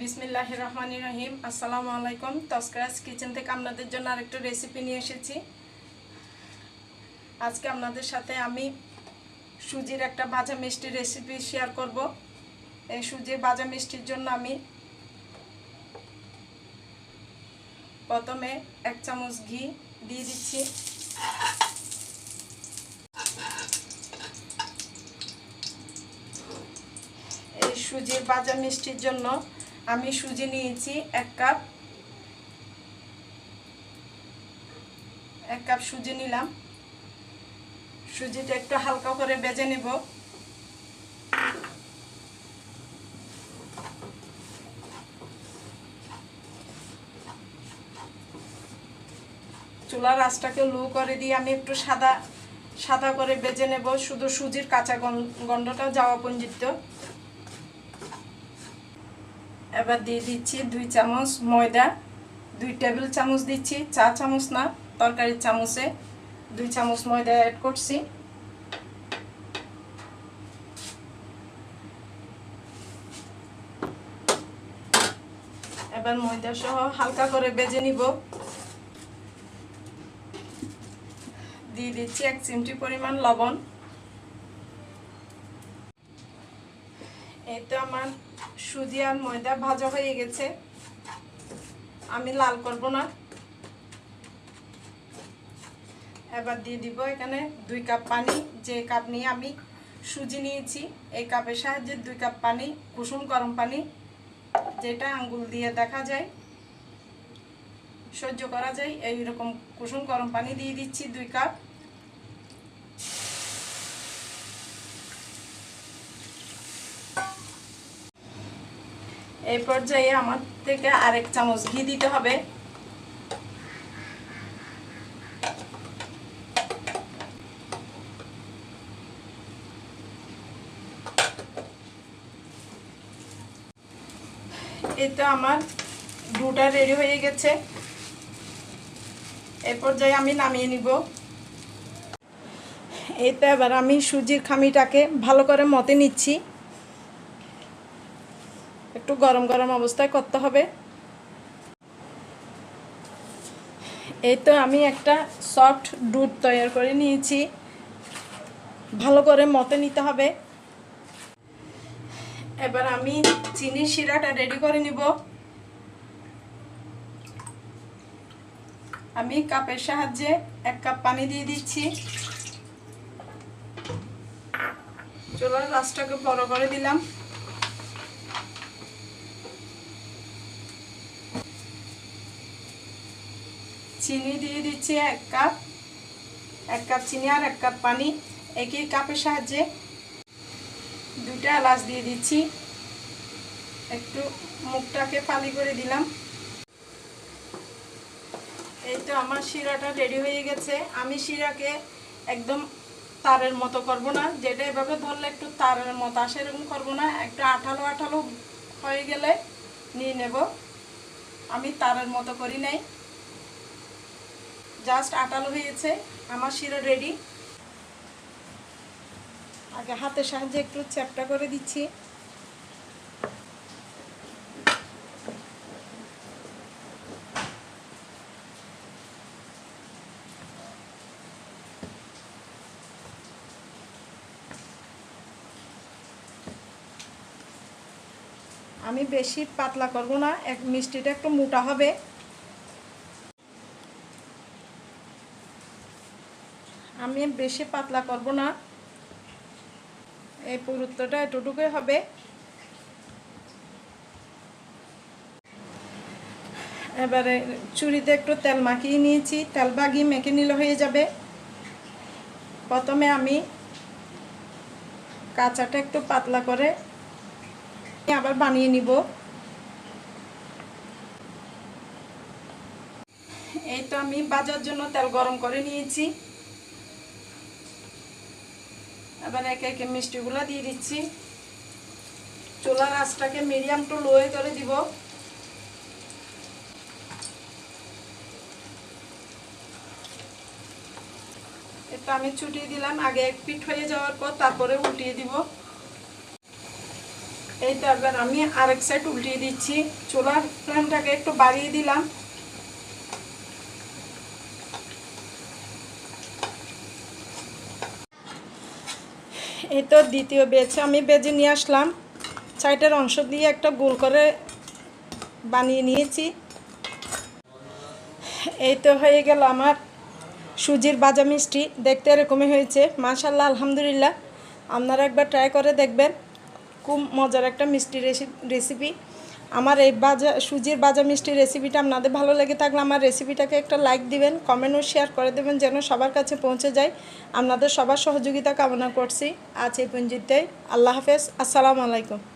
বিসমিল্লাহ রহমান রহিম। আসসালামু আলাইকুম। তস্করাজ কিচেন থেকে আপনাদের জন্য আরেকটা রেসিপি নিয়ে এসেছি। আজকে আপনাদের সাথে আমি সুজির একটা ভাজা মিষ্টি রেসিপি শেয়ার করব। এই সুজির ভাজা মিষ্টির জন্য আমি প্রথমে এক চামচ ঘি দিয়ে দিচ্ছি। এই সুজির ভাজা মিষ্টির জন্য আমি সুজি নিয়েছি এক কাপ। এক কাপ সুজি নিলাম। সুজিটা একটু হালকা করে বেজে নেব। চুলার আঁচটাকে লো করে দিয়ে আমি একটু সাদা সাদা করে বেজে নেব। শুধু সুজির কাঁচা গন্ধটা যাওয়া পর্যন্ত। এবার দিয়ে দিচ্ছি দুই চামচ ময়দা, দুই টেবিল চামচ দিচ্ছি চা চামচ না, তরকারির চামচে দুই চামচ ময়দা অ্যাড করছি। এবার ময়দা সহ হালকা করে বেজে নিব। দিয়ে দিচ্ছি এক চিমটি পরিমাণ লবণ। এই আমার সুজি আর ময়দা ভাজা হয়ে গেছে। আমি লাল করব না। এবার দিয়ে দিব এখানে দুই কাপ পানি। যে কাপ নিয়ে আমি সুজি নিয়েছি, এই কাপের সাহায্যে দুই কাপ পানি, কুসুম গরম পানি, যেটা আঙ্গুল দিয়ে দেখা যায়, সহ্য করা যায় এই রকম কুসুম গরম পানি দিয়ে দিচ্ছি দুই কাপ। এই পর্যায়ে আমার থেকে আরেক চামচ ঘি দিতে হবে। এই তো আমার দুটা রেডি হয়ে গেছে। এই পর্যায়ে আমি নামিয়ে নিব। এই তো এবার আমি সুজির খামিটাকে ভালো করে মতে নিচ্ছি। একটু গরম গরম অবস্থায় করতে হবে। এই তো আমি একটা সফট দুধ তৈরি করে নিয়েছি। ভালো করে মতে নিতে হবে। এবার আমি চিনি শিরাটা রেডি করে নিব। আমি কাপের সাহায্যে এক কাপ পানি দিয়ে দিচ্ছি। চুলার গাছটাকে বড় করে দিলাম। চিনি দিয়ে দিচ্ছি এক কাপ এক কাপ চিনি আর এক কাপ পানি। একই কাপের সাহায্যে দুটা এলাচ দিয়ে দিচ্ছি। একটু মুখটাকে ফালি করে দিলাম। এই তো আমার শিরাটা রেডি হয়ে গেছে। আমি শিরাকে একদম তারের মতো করব না। যেটা এভাবে ধরলে একটু তারের মতো আসে, এরকম করব না। একটু আঠালো আঠালো হয়ে গেলে নিয়ে নেব। আমি তারের মতো করি নাই। জাস্ট আটালো হয়েছে, আমার শিরা রেডি আগে হাতের সাহায্যে একটু চ্যাপটা করে দিচ্ছি। আমি বেশি পাতলা করব না, এক মিষ্টিটা একটু মোটা হবে। আমি বেশি পাতলা করব না। এই পুরুত্বটা এতটুকুই হবে। এবারে চুরিতে একটু তেল মাখিয়ে নিয়েছি। তেল বাগিয়ে মেখে নিলে হয়ে যাবে। প্রথমে আমি কাঁচাটা একটু পাতলা করে আবার বানিয়ে নিব। এই তো আমি বাজার জন্য তেল গরম করে নিয়েছি। এবার একে একে মিষ্টিগুলো দিয়ে দিচ্ছি। চুলার আঁচটাকে মিডিয়াম টু লোয়ে করে দিব। এটা আমি ছুটিয়ে দিলাম, আগে এক পিঠ হয়ে যাওয়ার পর তারপরে উল্টিয়ে দিব। এই তো এবার আমি আরেক সাইড উল্টিয়ে দিচ্ছি। চোলার ফ্লেমটাকে একটু বাড়িয়ে দিলাম। এই তো দ্বিতীয় বেছে আমি বেজে নিয়ে আসলাম। চাইটার অংশ দিয়ে একটা গোল করে বানিয়ে নিয়েছি। এই তো হয়ে গেল আমার সুজির বাজা মিষ্টি। দেখতে এরকমই হয়েছে। মাশাল্লাহ আলহামদুলিল্লাহ। আপনারা একবার ট্রাই করে দেখবেন। খুব মজার একটা মিষ্টি রেসিপি আমার এই বাজা, সুজির বাজা মিষ্টির রেসিপিটা আপনাদের ভালো লেগে থাকলে আমার রেসিপিটাকে একটা লাইক দিবেন কমেন্টও শেয়ার করে দেবেন যেন সবার কাছে পৌঁছে যায়। আপনাদের সবার সহযোগিতা কামনা করছি। আজ এই পঞ্জিতে আল্লাহ হাফেজ। আসসালামু আলাইকুম।